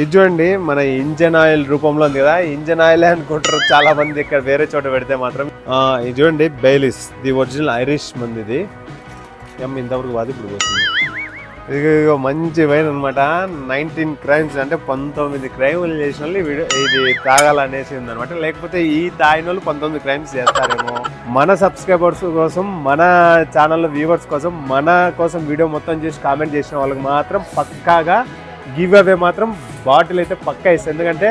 ఇది చూడండి మన ఇంజన్ ఆయిల్ రూపంలో ఉంది కదా ఇంజన్ ఆయిల్ అనుకుంటారు చాలా మంది ఇక్కడ వేరే చోట పెడితే మాత్రం. ఇది చూడండి బెయిలిస్ ది ఒరిజినల్ ఐరిష్ మంది ఇది. ఎమ్ ఇంతవరకు కాదు ఇప్పుడు పోతుంది. ఇది ఇదిగో మంచి వైన్ అనమాట నైన్టీన్ క్రైమ్స్ అంటే పంతొమ్మిది క్రైములు చేసిన వాళ్ళు వీడియో ఇది తాగాలనేసి ఉందన్నమాట. లేకపోతే ఈ తాగిన వాళ్ళు పంతొమ్మిది క్రైమ్స్ చేస్తారేమో. మన సబ్స్క్రైబర్స్ కోసం మన ఛానల్ వ్యూవర్స్ కోసం మన కోసం వీడియో మొత్తం చేసి కామెంట్ చేసిన వాళ్ళకి మాత్రం పక్కాగా గివ్ అవే మాత్రం బాటిల్ అయితే పక్కా ఇస్తుంది ఎందుకంటే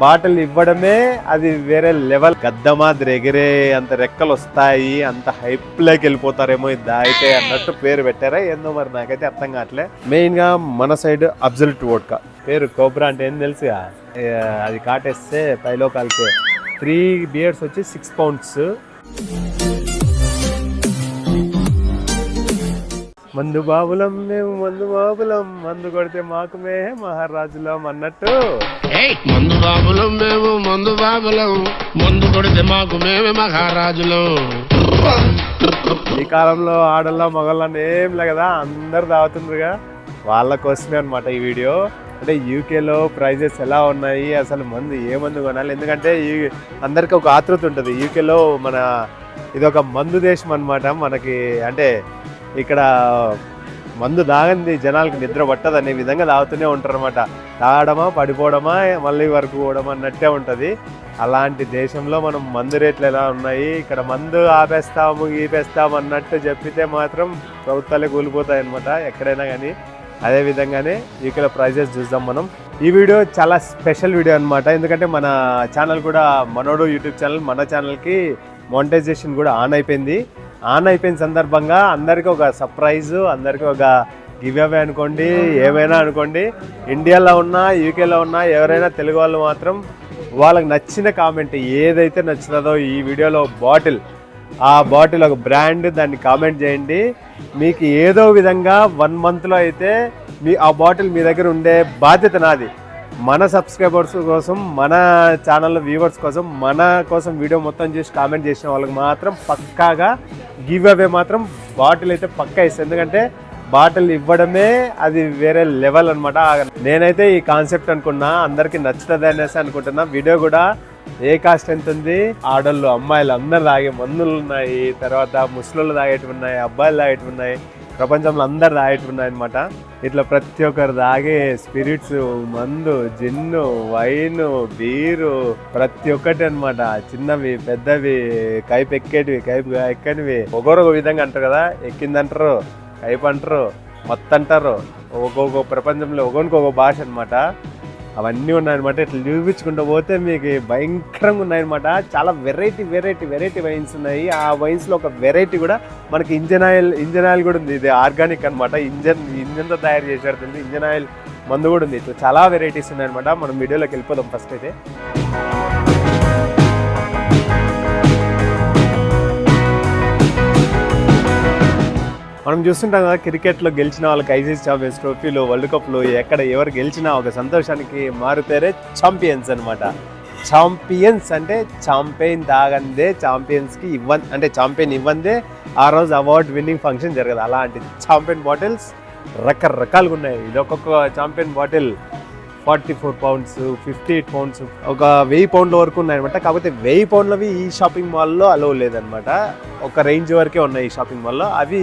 బాటిల్ ఇవ్వడమే అది వేరే లెవెల్. గద్ద మాదిరి ఎగిరే అంత రెక్కలు వస్తాయి అంత హైప్లోకి వెళ్ళిపోతారేమో ఇది దాయితే అన్నట్టు పేరు పెట్టారా ఏందో మరి నాకైతే అర్థం కావట్లే. మెయిన్గా మన సైడ్ అబ్జల్యూట్ వోడ్కా పేరు కోబ్రా అంటే ఏం తెలుసుగా? ఏ, అది కాటేస్తే పైలో కాలితే త్రీ బియర్స్ వచ్చి సిక్స్ పౌండ్స్ మందు బాబులం మేము మందు బాబులం. మందు కొడితే మాకు మే మహారాజులం అన్నట్టు. మందు బాబులం మేము మందు బాబులం. మందు కొడితే మాకు మేమే మహారాజులం. ఈ కాలంలో ఆడళ్ళ మగళ్ళని ఏం లే కదా అందరు తాగుతుండ్రుగా వాళ్ళ కోసమే అనమాట ఈ వీడియో. అంటే యూకేలో ప్రైజెస్ ఎలా ఉన్నాయి అసలు మందు ఏ మందు కొనాలి? ఎందుకంటే ఈ అందరికీ ఒక ఆతృత ఉంటుంది. యూకేలో మన ఇది ఒక మందు దేశం అనమాట మనకి. అంటే ఇక్కడ మందు తాగంది జనాలకి నిద్ర పట్టదు అనే విధంగా తాగుతూనే ఉంటారు అనమాట తాగడమా పడిపోవడమా మళ్ళీ వరకు పోవడం అన్నట్టే ఉంటుంది. అలాంటి దేశంలో మనం మందు రేట్లు ఎలా ఉన్నాయి ఇక్కడ మందు ఆపేస్తాము ఈపేస్తాము అన్నట్టు చెప్పితే మాత్రం ప్రభుత్వాలే కూలిపోతాయి అనమాట ఎక్కడైనా కానీ. అదే విధంగానే ఇక్కడ ప్రైజెస్ చూద్దాం మనం. ఈ వీడియో చాలా స్పెషల్ వీడియో అనమాట ఎందుకంటే మన ఛానల్ కూడా మనోడు యూట్యూబ్ ఛానల్ మన ఛానల్కి మోనిటైజేషన్ కూడా ఆన్ అయిపోయింది. ఆన్ అయిపోయిన సందర్భంగా అందరికీ ఒక సర్ప్రైజ్ అందరికీ ఒక గివ్ అవే అనుకోండి ఏమైనా అనుకోండి. ఇండియాలో ఉన్నా యూకేలో ఉన్నా ఎవరైనా తెలుగు వాళ్ళు మాత్రం వాళ్ళకి నచ్చిన కామెంట్ ఏదైతే నచ్చుతుందో ఈ వీడియోలో బాటిల్ ఆ బాటిల్ ఒక బ్రాండ్ దాన్ని కామెంట్ చేయండి. మీకు ఏదో విధంగా వన్ మంత్లో అయితే మీ ఆ బాటిల్ మీ దగ్గర ఉండే బాధ్యత నాది. మన సబ్స్క్రైబర్స్ కోసం మన ఛానల్ వ్యూవర్స్ కోసం మన కోసం వీడియో మొత్తం చూసి కామెంట్ చేసిన వాళ్ళకి మాత్రం పక్కాగా గివ్ అవే మాత్రం బాటిల్ అయితే పక్క ఇస్తుంది ఎందుకంటే బాటిల్ ఇవ్వడమే అది వేరే లెవెల్ అనమాట నేనైతే ఈ కాన్సెప్ట్ అనుకున్నా అందరికి నచ్చుతుంది అనేసి అనుకుంటున్నా. వీడియో కూడా ఏ కాస్ట్ ఎంత ఉంది? ఆడళ్ళు అమ్మాయిలు అందరు తాగే మందులు ఉన్నాయి తర్వాత ముసలోళ్ళు తాగేటివి ఉన్నాయి అబ్బాయిలు తాగేటివి ఉన్నాయి ప్రపంచంలో అందరు తాగేటివి ఉన్నాయి అనమాట ఇట్లా ప్రతి ఒక్కరు తాగే స్పిరిట్స్ మందు జిన్ను వైన్ బీరు ప్రతి ఒక్కటి అన్నమాట. చిన్నవి పెద్దవి కైపు ఎక్కేటివి కైపు ఎక్కనివి. ఒకరొక విధంగా అంటారు కదా ఎక్కిందంటారు కైపు అంటారు మొత్తం అంటారు ఒక్కొక్క ప్రపంచంలో ఒక్కొక్క భాష అన్నమాట. అవన్నీ ఉన్నాయన్నమాట. ఇట్లా చూపించుకుంటూ పోతే మీకు భయంకరంగా ఉన్నాయన్నమాట. చాలా వెరైటీ వెరైటీ వెరైటీ వైన్స్ ఉన్నాయి. ఆ వైన్స్లో ఒక వెరైటీ కూడా మనకి ఇంజన్ ఆయిల్ ఇంజన్ ఆయిల్ కూడా ఉంది. ఇది ఆర్గానిక్ అనమాట ఇంజన్ ఇంజన్తో తయారు చేశారు ఇంజన్ ఆయిల్ మందు కూడా ఉంది. ఇట్లా చాలా వెరైటీస్ ఉన్నాయన్నమాట. మనం వీడియోలోకి వెళ్ళిపోదాం ఫస్ట్ అయితే. మనం చూస్తుంటాం కదా క్రికెట్లో గెలిచిన వాళ్ళకి ఐసీసీ ఛాంపియన్స్ ట్రోఫీలో వరల్డ్ కప్లో ఎక్కడ ఎవరు గెలిచినా ఒక సంతోషానికి మారుతారే ఛాంపియన్స్ అనమాట ఛాంపియన్స్ అంటే ఛాంపియన్ తాగందే ఛాంపియన్స్కి ఇవ్వ అంటే ఛాంపియన్ ఇవ్వందే ఆ రోజు అవార్డ్ విన్నింగ్ ఫంక్షన్ జరగదు. అలాంటి ఛాంపియన్ బాటిల్స్ రకరకాలుగా ఉన్నాయి ఇది ఒక్కొక్క champion bottle forty four pounds fifty eight pounds ఒక వెయ్యి పౌండ్ల వరకు ఉన్నాయన్నమాట. కాకపోతే వెయ్యి పౌండ్లవి ఈ షాపింగ్ మాల్లో అలో లేదనమాట ఒక రేంజ్ వరకే ఉన్నాయి ఈ షాపింగ్ మాల్లో. అవి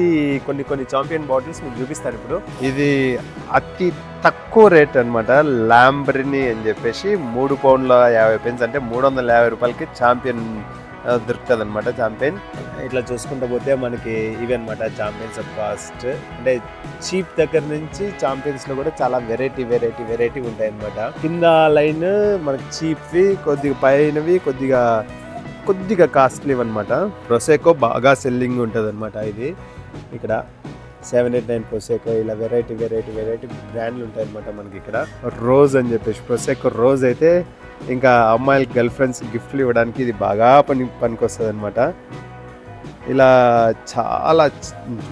కొన్ని కొన్ని చాంపియన్ బాటిల్స్ మీకు చూపిస్తారు ఇప్పుడు. ఇది అతి తక్కువ రేట్ అనమాట ల్యాంబ్రిని అని చెప్పేసి మూడు పౌండ్ల యాభై పెన్స్ అంటే మూడు వందల యాభై రూపాయలకి ఛాంపియన్ దొరుకుతుంది అనమాట చాంపియన్ ఇట్లా చూసుకుంటూ పోతే మనకి ఇవి అనమాట చాంపియన్స్ ఆఫ్ కాస్ట్ అంటే చీప్ దగ్గర నుంచి చాంపియన్స్లో కూడా చాలా వెరైటీ వెరైటీ వెరైటీ ఉంటాయి అనమాట కింద లైన్ మనకి చీప్వి కొద్దిగా పైనవి కొద్దిగా కొద్దిగా కాస్ట్లీ అనమాట ప్రొసెకో బాగా సెల్లింగ్ ఉంటుంది అనమాట ఇది. ఇక్కడ సెవెన్ ఎయిట్ నైన్ ప్రొసెకో ఇలా వెరైటీ వెరైటీ వెరైటీ బ్రాండ్లు ఉంటాయి అనమాట మనకి ఇక్కడ. రోజ్ అని చెప్పేసి ప్రొసెకో రోజ్ అయితే ఇంకా అమ్మాయిలకి గర్ల్ ఫ్రెండ్స్ గిఫ్ట్లు ఇవ్వడానికి ఇది బాగా పని పనికొస్తుంది అనమాట ఇలా చాలా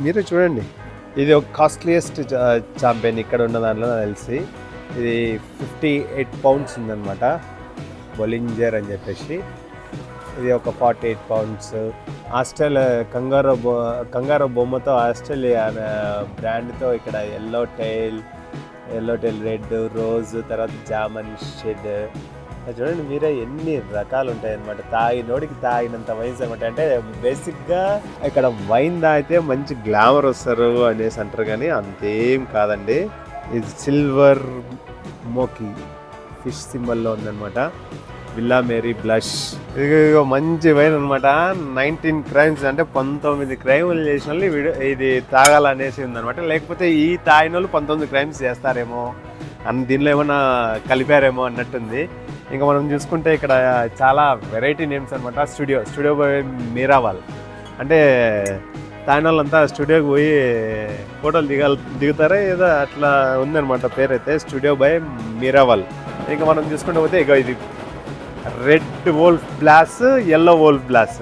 మీరు చూడండి. ఇది ఒక కాస్ట్లీయెస్ట్ ఛాంపియన్ ఇక్కడ ఉన్న దాంట్లో నాకు తెలిసి ఇది ఫిఫ్టీ ఎయిట్ పౌండ్స్ ఉందన్నమాట. బొలింజర్ అని చెప్పేసి. ఇది ఒక forty eight pounds Australia kangaroo బొ కంగారో బొమ్మతో ఆస్ట్రేలియా బ్రాండ్తో ఇక్కడ yellow tail yellow tail red rose తర్వాత జామన్ షెడ్ చూడండి మీరే ఎన్ని రకాలు ఉంటాయి అనమాట తాగినోడికి తాగినంత వయసు అనమాట అంటే బేసిక్గా ఇక్కడ వైన్ తాగితే మంచి గ్లామర్ వస్తారు అనేసి అంటారు కానీ అంతేం కాదండి. ఇది సిల్వర్ మోకి ఫిష్ సింబల్లో ఉందనమాట విల్లా మేరీ బ్లష్. ఇది మంచి వైన్ అనమాట నైన్టీన్ క్రైమ్స్ అంటే పంతొమ్మిది క్రైములు చేసిన వాళ్ళు ఈ ఇది తాగాలనేసి ఉందనమాట లేకపోతే ఈ తాగిన వాళ్ళు పంతొమ్మిది క్రైమ్స్ చేస్తారేమో అని దీనిలో ఏమన్నా కలిపారేమో అన్నట్టుంది. ఇంకా మనం చూసుకుంటే ఇక్కడ చాలా వెరైటీ నేమ్స్ అనమాట స్టూడియో స్టూడియో బై మీరావాల్. అంటే తాగిన వాళ్ళంతా స్టూడియోకి పోయి ఫోటోలు దిగాలి దిగుతారా? ఏదో అట్లా ఉందన్నమాట పేరైతే స్టూడియో బై మీరావాల్. ఇంకా మనం చూసుకుంటే పోతే ఇక ఇది red Wolf Blass yellow Wolf Blass.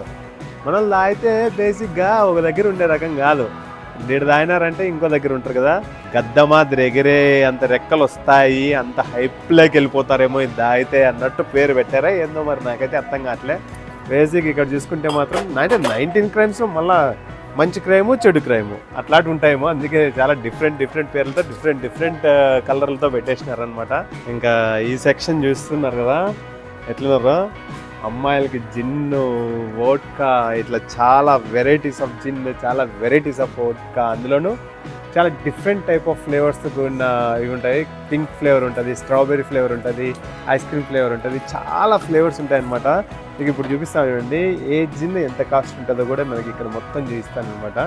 మనం అయితే బేసిక్గా ఒక దగ్గర ఉండే రకం కాదు. నీడు తాగినారంటే ఇంకో దగ్గర ఉంటారు కదా. గద్ద మాదిరి ఎగిరే అంత రెక్కలు వస్తాయి అంత హైప్లోకి వెళ్ళిపోతారేమో ఇది తాగితే అన్నట్టు పేరు పెట్టారా ఏందో మరి నాకైతే అర్థం కావట్లే. బేసిక్ ఇక్కడ చూసుకుంటే మాత్రం అంటే నైన్టీన్ క్రైమ్స్ మళ్ళా మంచి క్రైము చెడు క్రైము అట్లాంటి ఉంటాయేమో. అందుకే చాలా డిఫరెంట్ డిఫరెంట్ పేర్లతో డిఫరెంట్ డిఫరెంట్ కలర్లతో పెట్టేసినారు అనమాట ఇంకా ఈ సెక్షన్ చూస్తున్నారు కదా. ఎట్లున్నారు? అమ్మాయిలకి జిన్ను వోడ్కా ఇట్లా చాలా వెరైటీస్ ఆఫ్ జిన్ చాలా వెరైటీస్ ఆఫ్ వోడ్కా అందులోనూ చాలా డిఫరెంట్ టైప్ ఆఫ్ ఫ్లేవర్స్ ఉన్న ఇవి ఉంటాయి. పింక్ ఫ్లేవర్ ఉంటుంది స్ట్రాబెర్రీ ఫ్లేవర్ ఉంటుంది ఐస్ క్రీమ్ ఫ్లేవర్ ఉంటుంది. చాలా ఫ్లేవర్స్ ఉంటాయి అనమాట మీకు ఇప్పుడు చూపిస్తాను చూడండి. ఏ జిన్ ఎంత కాస్ట్ ఉంటుందో కూడా మనకి ఇక్కడ మొత్తం చూపిస్తాను అనమాట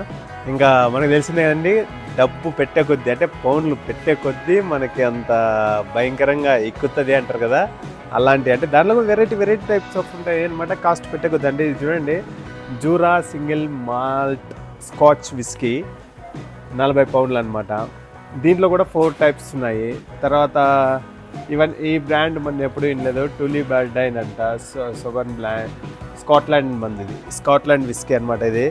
ఇంకా మనకు తెలిసిందే కదండి డబ్బు పెట్టే కొద్దీ అంటే పౌన్లు పెట్టే కొద్దీ మనకి అంత భయంకరంగా ఎక్కుతుంది అంటారు కదా. అలాంటి అంటే దాంట్లో కూడా వెరైటీ వెరైటీ టైప్స్ ఆఫ్ ఉంటాయి అనమాట కాస్ట్ పెట్టే కొద్దీ అంటే ఇది చూడండి. Jura single malt scotch whisky నలభై పౌండ్లు అనమాట దీంట్లో కూడా ఫోర్ టైప్స్ ఉన్నాయి. తర్వాత ఈవెన్ ఈ బ్రాండ్ మన ఎప్పుడు వినలేదు. టూలీ బర్డైన్ అంట సొగన్ బ్లాండ్ స్కాట్లాండ్ మందిది స్కాట్లాండ్ విస్కీ అనమాట ఇది.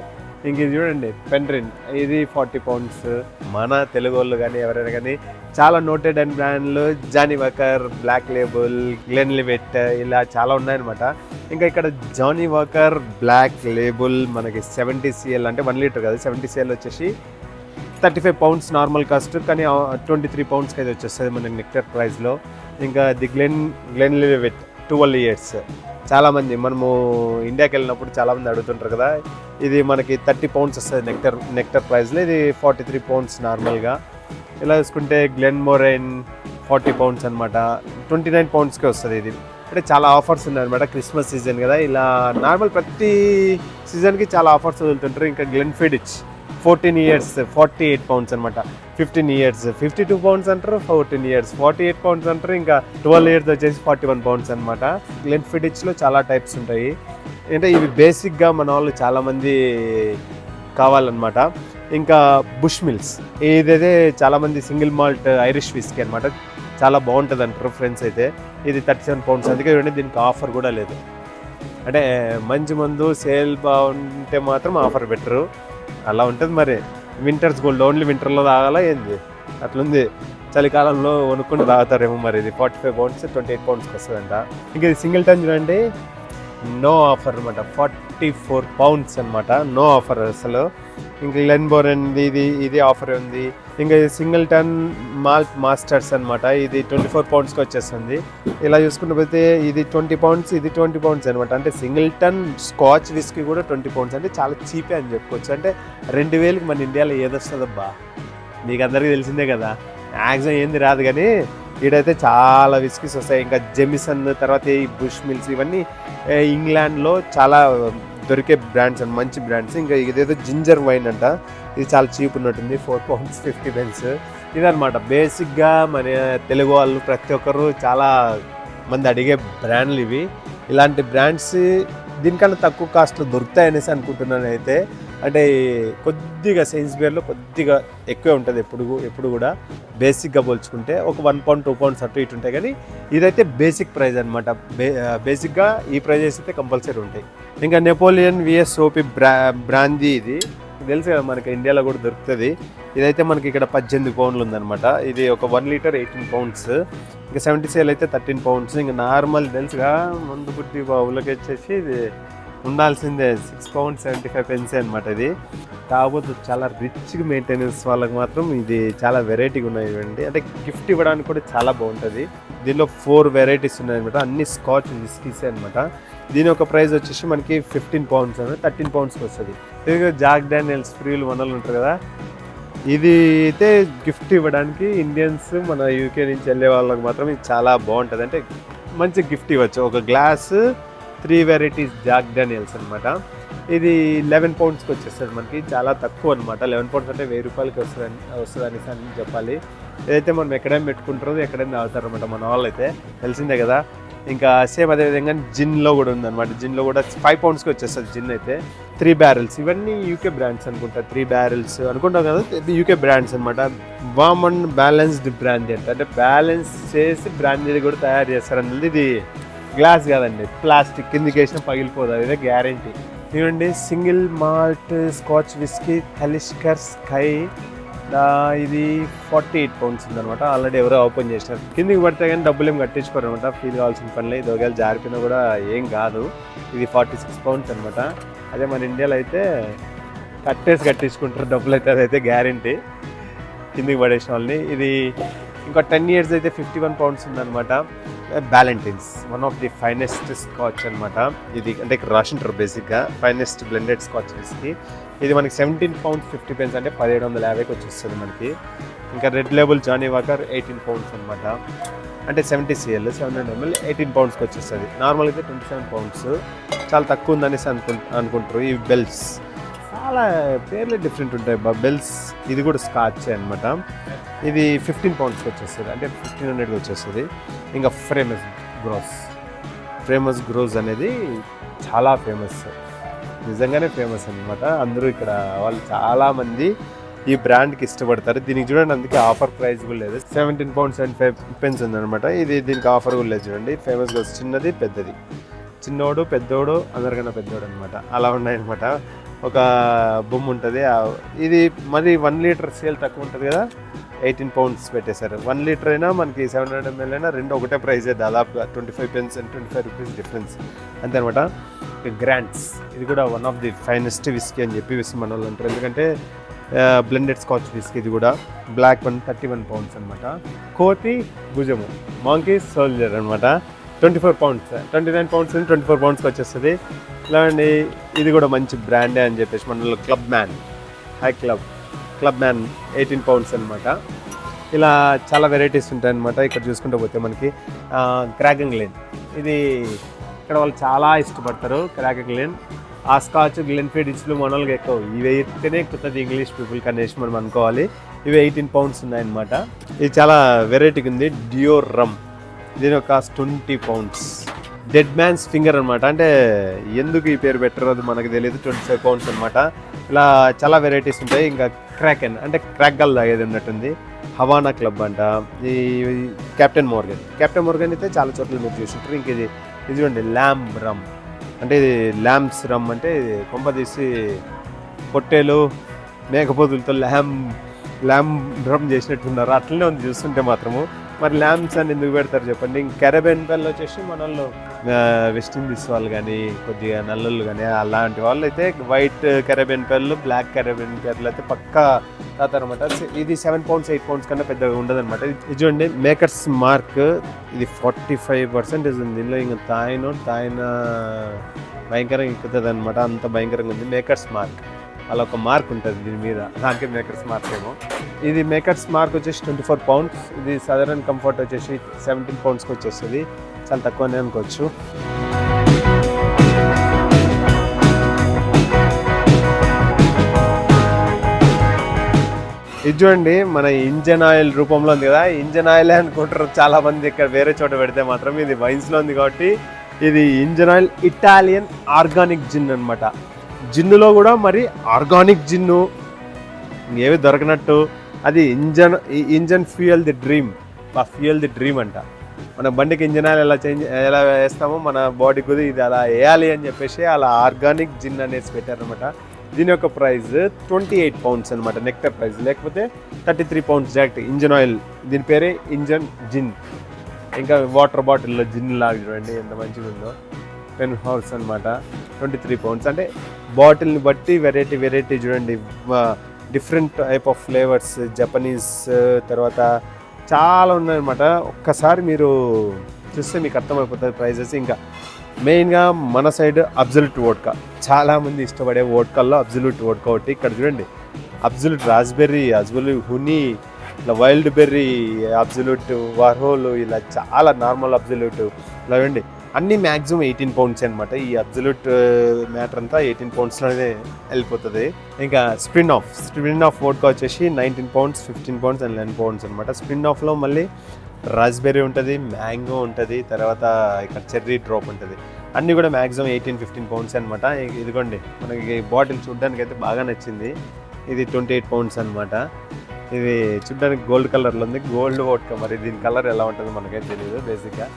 ఇంక ఇది చూడండి పెన్రిన్ ఇది ఫార్టీ పౌండ్స్. మన తెలుగు వాళ్ళు కానీ ఎవరైనా కానీ చాలా నోటెడ్ అండ్ బ్రాండ్లు. Johnnie Walker Black Label Glenlivet ఇలా చాలా ఉన్నాయన్నమాట. ఇంకా ఇక్కడ జానీ వాకర్ బ్లాక్ లేబుల్ మనకి సెవెంటీ సిఎల్ అంటే వన్ లీటర్ కదా సెవెంటీ సిఎల్ వచ్చేసి thirty five pounds normal cost కానీ ట్వంటీ త్రీ పౌండ్స్కి అయితే వచ్చేస్తుంది మనకి నెక్టర్ ప్రైస్లో ఇంకా the Glen Glenlivet twelve years చాలామంది మనము ఇండియాకి వెళ్ళినప్పుడు చాలామంది అడుగుతుంటారు కదా ఇది మనకి థర్టీ పౌండ్స్ వస్తుంది నెక్టర్ నెక్టర్ ప్రైస్లో ఇది ఫార్టీ త్రీ పౌండ్స్ నార్మల్గా ఇలా చూసుకుంటే గ్లెన్ మోరైన్ ఫార్టీ పౌండ్స్ అనమాట ట్వంటీ నైన్ పౌండ్స్కే వస్తుంది ఇది. అంటే చాలా ఆఫర్స్ ఉన్నాయన్నమాట క్రిస్మస్ సీజన్ కదా ఇలా నార్మల్ ప్రతి సీజన్కి చాలా ఆఫర్స్ వదులుతుంటారు. ఇంకా Glenfiddich fourteen years forty eight pounds అనమాట fifteen years fifty two pounds అంటారు fourteen years forty eight pounds అంటారు ఇంకా ట్వెల్వ్ ఇయర్స్ వచ్చేసి ఫార్టీ వన్ పౌండ్స్ అనమాట గ్లెన్ ఫిడిచ్లో చాలా టైప్స్ ఉంటాయి. అంటే ఇవి బేసిక్గా మన వాళ్ళు చాలామంది కావాలన్నమాట. ఇంకా బుష్ మిల్స్ ఇదైతే చాలామంది సింగిల్ మాల్ట్ ఐరిష్ విస్కీ అనమాట చాలా బాగుంటుంది అంటారు ఫ్రెండ్స్ అయితే. ఇది థర్టీ సెవెన్ పౌండ్స్ అందుకే చూడండి దీనికి ఆఫర్ కూడా లేదు. అంటే మంచి మందు సేల్ బాగుంటే మాత్రం ఆఫర్ పెట్టరు. అలా ఉంటుంది మరి. వింటర్స్ గోల్డ్ ఓన్లీ వింటర్లో తాగాలా ఏంది? అట్లుంది. చలికాలంలో కొనుక్కుంటూ తాగుతారేమో మరి ఇది. Forty five pounds twenty eight పౌండ్స్కి వస్తుందంట. ఇంకా ఇది సింగిల్ టన్ చూడండి. నో ఆఫర్ అనమాట ఫార్టీ ఫోర్ పౌండ్స్ అనమాట నో ఆఫర్ అసలు. ఇంకా లెన్బోర్ అండి ఇది ఇది ఆఫర్ ఉంది. ఇంకా ఇది సింగిల్ టన్ మాల్ట్ మాస్టర్స్ అనమాట ఇది ట్వంటీ ఫోర్ పౌండ్స్కి వచ్చేస్తుంది. ఇలా చూసుకుంటే పోతే ఇది ట్వంటీ పౌండ్స్ ఇది ట్వంటీ పౌండ్స్ అనమాట అంటే సింగిల్ టన్ స్కాచ్ విస్కీ కూడా ట్వంటీ పౌండ్స్ అంటే చాలా చీపే అని చెప్పుకోవచ్చు. అంటే రెండు వేలకి మన ఇండియాలో ఏదొస్తుందబ్బా మీకు అందరికీ తెలిసిందే కదా. మ్యాక్సిమం ఏంది రాదు కానీ ఈడైతే చాలా విస్కీస్ వస్తాయి. ఇంకా జెమిసన్ తర్వాత ఈ బుష్ మిల్స్ ఇవన్నీ ఇంగ్లాండ్లో చాలా దొరికే బ్రాండ్స్ అండ్ మంచి బ్రాండ్స్. ఇంకా ఇదేదో జింజర్ వైన్ అంట. ఇది చాలా చీప్ ఉన్నట్టుంది ఫోర్ పౌండ్స్ ఫిఫ్టీ పెన్స్ ఇదనమాట బేసిక్గా మన తెలుగు వాళ్ళు ప్రతి ఒక్కరు చాలా మంది అడిగే బ్రాండ్లు ఇవి. ఇలాంటి బ్రాండ్స్ దీనికన్నా తక్కువ కాస్ట్లో దొరుకుతాయనేసి అనుకుంటున్నాను అయితే. అంటే కొద్దిగా సైన్స్ బేర్లో కొద్దిగా ఎక్కువే ఉంటుంది ఎప్పుడు ఎప్పుడు కూడా. బేసిక్గా పోల్చుకుంటే ఒక వన్ పౌండ్ టూ పౌండ్స్ అటు ఇటు ఉంటాయి. కానీ ఇదైతే బేసిక్ ప్రైస్ అనమాట బే బేసిక్గా ఈ ప్రైజెస్ అయితే కంపల్సరీ ఉంటాయి. ఇంకా నెపోలియన్ విఎస్ ఓపి బ్రా బ్రాందీ ఇది. తెలుసు కదా మనకి ఇండియాలో కూడా దొరుకుతుంది. ఇదైతే మనకి ఇక్కడ పద్దెనిమిది పౌండ్లు ఉందన్నమాట. ఇది ఒక వన్ లీటర్ ఎయిటీన్ పౌండ్స్. ఇంకా సెవెంటీ సేల్ అయితే థర్టీన్ పౌండ్స్. ఇంకా నార్మల్ తెలుసుగా ముందు గుడ్డి బావులకి వచ్చేసి ఇది ఉండాల్సిందే. Six pound seventy five pence అనమాట ఇది. కాకపోతే చాలా రిచ్గా మెయింటెనెన్స్ వాళ్ళకి మాత్రం ఇది చాలా వెరైటీగా ఉన్నాయి ఇవ్వండి అంటే గిఫ్ట్ ఇవ్వడానికి కూడా చాలా బాగుంటుంది. దీనిలో ఫోర్ వెరైటీస్ ఉన్నాయన్నమాట. అన్ని స్కాచ్ విస్కీసే అనమాట దీని ఒక ప్రైస్ వచ్చేసి మనకి ఫిఫ్టీన్ పౌండ్స్ అనేది థర్టీన్ పౌండ్స్కి వస్తుంది. ఇది జాక్ డానియల్స్ ఫ్రీలు వనలు ఉంటారు కదా. ఇది అయితే గిఫ్ట్ ఇవ్వడానికి ఇండియన్స్ మన యూకే నుంచి వెళ్ళే వాళ్ళకి మాత్రం ఇది చాలా బాగుంటుంది. అంటే మంచి గిఫ్ట్ ఇవ్వచ్చు. ఒక glass three varieties Jack Daniels అనమాట ఇది లెవెన్ పౌండ్స్కి వచ్చేస్తుంది మనకి చాలా తక్కువ అనమాట లెవెన్ పౌండ్స్ అంటే వెయ్యి రూపాయలకి వస్తుంది వస్తుంది అనేసి అని చెప్పాలి. ఏదైతే మనం ఎక్కడైనా పెట్టుకుంటారో ఎక్కడైనా తాగుతారనమాట మన వాళ్ళు అయితే. తెలిసిందే కదా. ఇంకా సేమ్ అదే విధంగా జిన్లో కూడా ఉందన్నమాట. జిన్లో కూడా ఫైవ్ పౌండ్స్కి వచ్చేస్తుంది జిన్ అయితే. త్రీ బ్యారెల్స్ ఇవన్నీ యూకే బ్రాండ్స్ అనుకుంటా. త్రీ బ్యారెల్స్ అనుకుంటాం కదా. ఇది యూకే బ్రాండ్స్ అనమాట వామ్ అండ్ బ్యాలెన్స్డ్ బ్రాండ్ అంటే. అంటే బ్యాలెన్స్ చేసి బ్రాండెడ్ కూడా తయారు చేస్తారు అన్నది ఇది. గ్లాస్ కాదండి ప్లాస్టిక్ కిందికి వేసిన పగిలిపోదు అదే గ్యారంటీ. ఇవ్వండి single malt scotch whisky Talisker Skye. ఇది ఫార్టీ ఎయిట్ పౌండ్స్ ఉందన్నమాట ఆల్రెడీ ఎవరో ఓపెన్ చేసినారు. కిందికి పడితే కానీ డబ్బులు ఏం కట్టించుకోరు అనమాట ఫీల్ కావాల్సిన పని ఇది ఒకవేళ జారిపోయినా కూడా ఏం కాదు ఇది ఫార్టీ సిక్స్ పౌండ్స్ అనమాట అదే మన ఇండియాలో అయితే కట్టేసి కట్టించుకుంటారు డబ్బులు అయితే అదైతే గ్యారంటీ. కిందికి పడేసిన వాళ్ళని. ఇది ఇంకా టెన్ ఇయర్స్ అయితే ఫిఫ్టీ వన్ పౌండ్స్ ఉందన్నమాట. Ballantine's one of the finest scotch అనమాట ఇది అంటే ఇక్కడ రాసింటారు బేసిక్గా ఫైనెస్ట్ బ్లెండెడ్ స్కాచ్ విస్కి ఇది మనకి సెవెంటీన్ పౌండ్స్ ఫిఫ్టీ పెన్స్ అంటే పదిహేడు వందల యాభైకి వచ్చేస్తుంది మనకి. ఇంకా Red Label Johnnie Walker eighteen pounds అనమాట అంటే seventy CL seven hundred ML eighteen పౌండ్స్కి వచ్చేస్తుంది. నార్మల్ అయితే ట్వంటీ సెవెన్ పౌండ్స్ చాలా తక్కువ ఉందనేసి అనుకు అనుకుంటారు ఈ బెల్స్ చాలా పేర్లు డిఫరెంట్ ఉంటాయి. బబ్బెల్స్ బెల్స్ ఇది కూడా స్కాచ్ అనమాట ఇది ఫిఫ్టీన్ పౌండ్స్కి వచ్చేస్తుంది. అంటే ఫిఫ్టీన్ హండ్రెడ్కి వచ్చేస్తుంది. ఇంకా ఫ్రేమస్ గ్రోస్ ఫేమస్ గ్రోస్ అనేది చాలా ఫేమస్ నిజంగానే ఫేమస్ అనమాట అందరూ ఇక్కడ వాళ్ళు చాలామంది ఈ బ్రాండ్కి ఇష్టపడతారు. దీనికి చూడండి అందుకే ఆఫర్ ప్రైస్ కూడా లేదు. Seventeen pounds and five pence ఉందన్నమాట ఇది దీనికి ఆఫర్ కూడా లేదు చూడండి. ఫేమస్ గ్రోస్ చిన్నది పెద్దది. చిన్నోడు పెద్దోడు అందరికన్నా పెద్దోడు అనమాట అలా ఉన్నాయన్నమాట ఒక బొమ్మ ఉంటుంది. ఇది మరి వన్ లీటర్ సేల్ తక్కువ ఉంటుంది కదా? ఎయిటీన్ పౌండ్స్ పెట్టేశారు. వన్ లీటర్ అయినా మనకి సెవెన్ హండ్రెడ్ ఎంఎల్ అయినా రెండు ఒకటే ప్రైజే దాదాపుగా. Twenty five pence and twenty five rupees difference అంతేనమాట Grant's ఇది కూడా one of the finest whisky అని చెప్పి విస్కీ మన వాళ్ళు అంటారు. ఎందుకంటే బ్లెండెడ్ స్కాచ్ విస్కీ ఇది కూడా. Black one thirty one pounds అనమాట కోతి భుజము. మాంకీ సోల్జర్ అనమాట twenty four pounds twenty nine pounds నుంచి ట్వంటీ ఫోర్ పౌండ్స్కి వచ్చేస్తుంది. ఇలాంటి ఇది కూడా మంచి బ్రాండే అని చెప్పేసి మనలో club man high club club man eighteen pounds అనమాట ఇలా చాలా వెరైటీస్ ఉంటాయి అనమాట ఇక్కడ చూసుకుంటూ పోతే మనకి క్రాకింగ్ లేన్ ఇది ఇక్కడ వాళ్ళు చాలా ఇష్టపడతారు క్రాకింగ్ లేన్ ఆ స్కాచ్ గ్లెన్ఫీడ్ ఇచ్చులు మనోళ్ళకి ఎక్కువ. ఇవి అయితేనే కొత్తది ఇంగ్లీష్ పీపుల్ అనేసి మనం అనుకోవాలి. ఇవి ఎయిటీన్ పౌండ్స్ ఉన్నాయన్నమాట ఇది చాలా వెరైటీగా ఉంది. డియోర్ రమ్ దీని cost twenty pounds dead man's finger అనమాట అంటే ఎందుకు ఈ పేరు పెట్టారో మనకు తెలియదు. ట్వంటీ ఫైవ్ పౌండ్స్ అనమాట ఇలా చాలా వెరైటీస్ ఉంటాయి. ఇంకా క్రాకెన్ అంటే క్రాక్ గల్ తాగేది ఉన్నట్టుంది. హవానా క్లబ్ అంట. ఈ కెప్టెన్ మోర్గన్ కెప్టెన్ మోర్గన్ అయితే చాలా చోట్ల మీరు చూసింటారు. ఇంక ఇది ఇది చూడండి ల్యామ్ రమ్ అంటే ఇది ల్యామ్స్ రమ్ అంటే ఇది కొంప తీసి పొట్టేలు మేకపోతులతో ల్యామ్ ల్యామ్ రమ్ చేసినట్టున్నారు. అట్లనే ఉంది చూస్తుంటే మాత్రము. మరి ల్యాంప్స్ అని ఎందుకు పెడతారు చెప్పండి? ఇంక కెరబెన్ పెల్ వచ్చేసి మనల్లో వెస్ట్ ఇండీస్ వాళ్ళు కానీ కొద్దిగా నల్లలు కానీ అలాంటి వాళ్ళు అయితే వైట్ కెరబెన్ పెళ్ళు బ్లాక్ కెరబెన్ పెళ్ళు అయితే పక్కా తాతారనమాట ఇది సెవెన్ పౌండ్స్ ఎయిట్ పౌండ్స్ కన్నా పెద్దగా ఉండదన్నమాట. ఇది చూడండి మేకర్స్ మార్క్ ఇది ఫార్టీ ఫైవ్ పర్సెంటేజ్ ఉంది. దీనిలో ఇంకా తాయినో తాయిన భయంకరంగా ఎక్కుతుంది అనమాట అంత భయంకరంగా ఉంది. Maker's Mark. అలా ఒక మార్క్ ఉంటుంది దీని మీద. దానికి మేకర్స్ మార్క్ ఏమో. ఇది మేకర్స్ మార్క్ వచ్చేసి ట్వంటీ ఫోర్ పౌండ్స్ ఇది సదరన్ కంఫర్ట్ వచ్చేసి సెవెంటీన్ పౌండ్స్కి వచ్చేస్తుంది. చాలా తక్కువనే అనుకోవచ్చు. ఇది చూడండి మన ఇంజన్ ఆయిల్ రూపంలో ఉంది కదా. ఇంజన్ ఆయిల్ అనుకుంటారు చాలా మంది ఇక్కడ వేరే చోట పెడితే మాత్రం ఇది వైన్స్లో ఉంది కాబట్టి ఇది engine oil Italian organic gin అనమాట జిన్నులో కూడా మరి ఆర్గానిక్ జిన్ను ఏవి దొరకనట్టు. అది engine engine fuel the dream. ఆ ఫ్యూయల్ ది డ్రీమ్ అంట. మన బండికి ఇంజన్ ఆయిల్ ఎలా చేంజ్ ఎలా వేస్తామో మన బాడీ కూడా ఇది అలా వేయాలి అని చెప్పేసి అలా ఆర్గానిక్ జిన్ అనేసి పెట్టారనమాట దీని యొక్క ప్రైస్ ట్వంటీ ఎయిట్ పౌండ్స్ అనమాట నెక్టర్ ప్రైస్. లేకపోతే thirty three pounds direct engine oil. దీని పేరే ఇంజన్ జిన్. ఇంకా వాటర్ బాటిల్లో జిన్ లాగా చూడండి ఎంత మంచిగా ఉందో పెన్ హౌస్ అనమాట ట్వంటీ త్రీ పౌండ్స్ అంటే బాటిల్ని బట్టి వెరైటీ వెరైటీ చూడండి. Different type of flavours Japanese తర్వాత చాలా ఉన్నాయన్నమాట. ఒక్కసారి మీరు చూస్తే మీకు అర్థమైపోతుంది ప్రైజెస్ ఇంకా మెయిన్గా మన సైడ్ అబ్జల్యూట్ వోడ్కా చాలామంది ఇష్టపడే వోడ్కాల్లో అబ్జల్యూట్ వోడ్కా ఒకటి. ఇక్కడ చూడండి. అబ్జల్యూట్ రాస్బెర్రీ అబ్జల్యూట్ హునీ ఇలా వైల్డ్ బెర్రీ అబ్జల్యూట్ వర్హోల్ ఇలా చాలా నార్మల్ అబ్జల్యూట్ ఇలా చూడండి. అన్ని మ్యాక్సిమం ఎయిటీన్ పౌండ్స్ అనమాట ఈ అబ్జల్యూట్ మ్యాటర్ uh, అంతా ఎయిటీన్ పౌండ్స్లోనే వెళ్ళిపోతుంది. ఇంకా spin off spin off vodka వచ్చేసి nineteen pounds fifteen pounds and eleven pounds అనమాట స్పిన్ ఆఫ్లో మళ్ళీ రాస్బెర్రీ ఉంటుంది మ్యాంగో ఉంటుంది తర్వాత ఇక్కడ చెర్రీ డ్రాప్ ఉంటుంది. అన్నీ కూడా మ్యాక్సిమం ఎయిటీన్ ఫిఫ్టీన్ పౌండ్స్ అనమాట ఇదిగోండి మనకి బాటిల్ చూడడానికి అయితే బాగా నచ్చింది. ఇది ట్వంటీ ఎయిట్ పౌండ్స్ అనమాట ఇది చూడడానికి గోల్డ్ కలర్లో ఉంది. గోల్డ్ ఓట్క మరి దీని కలర్ ఎలా ఉంటుందో మనకైతే తెలియదు బేసిక్గా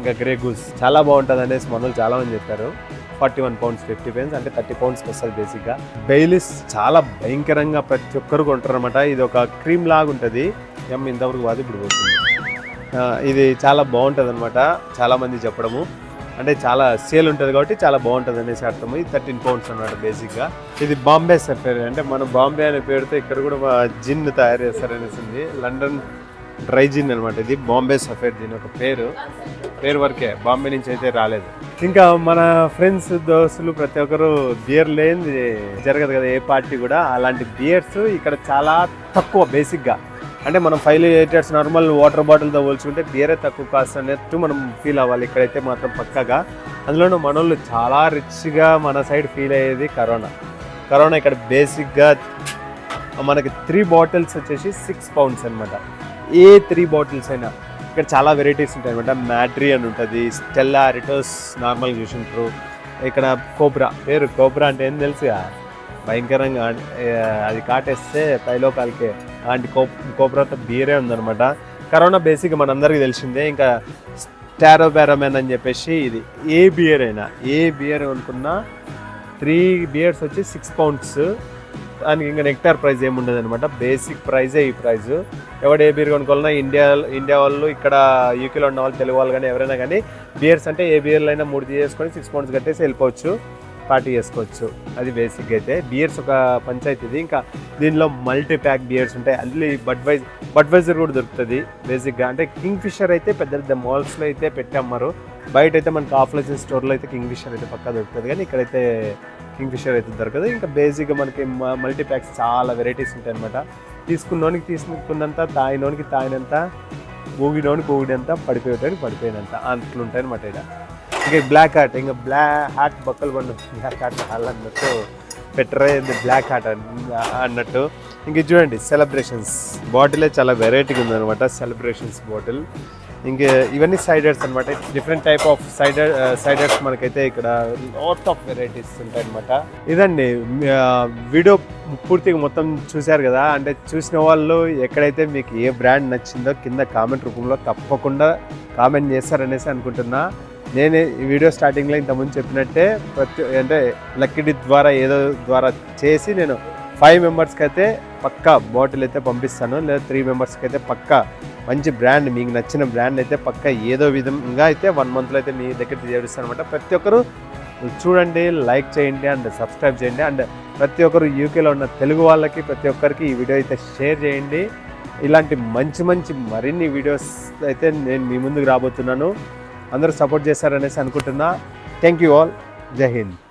ఇంకా గ్రే గూస్ చాలా బాగుంటుంది అనేసి మనలు చాలా మంది చెప్పారు. Forty one pounds fifty pence అంటే థర్టీ పౌండ్స్కి వస్తుంది బేసిక్గా బెయిలిస్ చాలా భయంకరంగా ప్రతి ఒక్కరు కొంటారు అనమాట ఇది ఒక క్రీమ్ లాగా ఉంటుంది. ఎమ్ ఇంతవరకు కాదు ఇప్పుడు పోతుంది. ఇది చాలా బాగుంటుంది అనమాట చాలామంది చెప్పడము. అంటే చాలా సేల్ ఉంటుంది కాబట్టి చాలా బాగుంటుంది అనేసి అర్థం ఇది థర్టీన్ పౌండ్స్ అనమాట బేసిక్గా ఇది బాంబే సఫేరీ. అంటే మనం బాంబే అనే పేరుతో ఇక్కడ కూడా జిన్ తయారు చేస్తారనేసి ఉంది లండన్ డ్రై జిన్ అనమాట ఇది బాంబే సఫేర్ దీని ఒక పేరు. పేరు వరకే. బాంబే నుంచి అయితే రాలేదు. ఇంకా మన ఫ్రెండ్స్ దోస్తులు ప్రతి ఒక్కరు బియర్ లేని జరగదు కదా ఏ పార్టీ కూడా. అలాంటి బియర్స్ ఇక్కడ చాలా తక్కువ బేసిక్గా అంటే మనం ఫైవ్ లీటర్స్ నార్మల్ వాటర్ బాటిల్తో పోల్చుకుంటే బియరే తక్కువ కాస్ట్ అన్నట్టు మనం ఫీల్ అవ్వాలి. ఇక్కడైతే మాత్రం పక్కగా. అందులోనూ మనోళ్ళు చాలా రిచ్గా మన సైడ్ ఫీల్ అయ్యేది కరోనా. కరోనా ఇక్కడ బేసిక్గా మనకి త్రీ బాటిల్స్ వచ్చేసి సిక్స్ పౌండ్స్ అనమాట ఏ త్రీ బాటిల్స్ అయినా. ఇక్కడ చాలా వెరైటీస్ ఉంటాయి అనమాట మ్యాట్రీ అని ఉంటుంది స్టెల్లా రిటర్స్ నార్మల్గా చూసింటారు ఇక్కడ కోబ్రా పేరు కోబ్రా అంటే ఏం తెలుసుగా భయంకరంగా అది కాటేస్తే పైలోకాలకే అలాంటి కో కోబ్రాతో బీరే ఉందనమాట కరోనా బేసిక్ మనందరికీ తెలిసిందే ఇంకా స్టారో అని చెప్పేసి ఇది. ఏ బియర్ అయినా ఏ బియర్ అనుకున్నా త్రీ బియర్స్ వచ్చి సిక్స్ పౌండ్స్ దానికి ఇంకా నెక్టార్ ప్రైస్ ఏముండదు అనమాట బేసిక్ ప్రైజే ఈ ప్రైస్ ఎవడు ఏ బీర్ కొనుక్కోవాలన్నా ఇండియా ఇండియా వాళ్ళు ఇక్కడ యూకేలో ఉన్న వాళ్ళు తెలుగు వాళ్ళు కానీ ఎవరైనా కానీ బియర్స్ అంటే ఏ బియర్లు అయినా మూడు చేసుకొని సిక్స్ పౌండ్స్ కట్టేసి వెళ్ళిపోవచ్చు. పార్టీ చేసుకోవచ్చు. అది బేసిక్ అయితే. బియర్స్ ఒక పంచాయతీది ఇంకా దీనిలో మల్టీ ప్యాక్ బియర్స్ ఉంటాయి. అందులో బడ్వైజ్ బడ్వైజర్ కూడా దొరుకుతుంది బేసిక్గా అంటే కింగ్ ఫిషర్ అయితే పెద్ద పెద్ద మాల్స్లో అయితే పెట్టి బయట అయితే మనకి ఆఫ్లైన్ స్టోర్లో అయితే కింగ్ ఫిషర్ అయితే పక్కా దొరుకుతుంది. కానీ ఇక్కడైతే కింగ్ ఫిషర్ అయితే దొరకదు. ఇంకా బేసిక్గా మనకి మల్టీ ప్యాక్స్ చాలా వెరైటీస్ ఉంటాయి అనమాట తీసుకున్నోనికి తీసుకున్నంత తాగినోనికి తాగినంత ఊగినోనికి ఊగినంత పడిపోయేటానికి పడిపోయినంత. అట్లుంటాయి అనమాట ఇక్కడ ఇంకా బ్లాక్ హార్ట్ ఇంకా బ్లా హార్ట్ బక్కలు పడిన బ్లాక్ హార్ట్ అన్నట్టు పెట్టరే బ్లాక్ హార్ట్ అన్నట్టు. ఇంక చూడండి సెలబ్రేషన్స్ బాటిలే చాలా వెరైటీగా ఉందన్నమాట సెలబ్రేషన్స్ బాటిల్ ఇంక ఇవన్నీ సైడర్స్ అనమాట different type of cider ciders మనకైతే ఇక్కడ లాట్ ఆఫ్ వెరైటీస్ ఉంటాయి అనమాట ఇదండి వీడియో పూర్తిగా మొత్తం చూశారు కదా? అంటే చూసిన వాళ్ళు ఎక్కడైతే మీకు ఏ బ్రాండ్ నచ్చిందో కింద కామెంట్ రూపంలో తప్పకుండా కామెంట్ చేస్తారనేసి అనుకుంటున్నా. నేను ఈ వీడియో స్టార్టింగ్లో ఇంతకుముందు చెప్పినట్టే ప్రతి అంటే లక్కిడి ద్వారా ఏదో ద్వారా చేసి నేను ఫైవ్ మెంబర్స్కి అయితే పక్కా బాటిల్ అయితే పంపిస్తాను. లేదా త్రీ మెంబర్స్కి అయితే పక్కా మంచి బ్రాండ్ మీకు నచ్చిన బ్రాండ్ అయితే పక్కా ఏదో విధంగా అయితే వన్ మంత్లో అయితే మీ దగ్గర చేరుస్తాను అనమాట ప్రతి ఒక్కరు చూడండి లైక్ చేయండి అండ్ సబ్స్క్రైబ్ చేయండి. అండ్ ప్రతి ఒక్కరు యూకేలో ఉన్న తెలుగు వాళ్ళకి ప్రతి ఒక్కరికి ఈ వీడియో అయితే షేర్ చేయండి. ఇలాంటి మంచి మంచి మరిన్ని వీడియోస్ అయితే నేను మీ ముందుకు రాబోతున్నాను. అందరూ సపోర్ట్ చేస్తారనేసి అనుకుంటున్నా. థ్యాంక్ యూ ఆల్ జై హింద్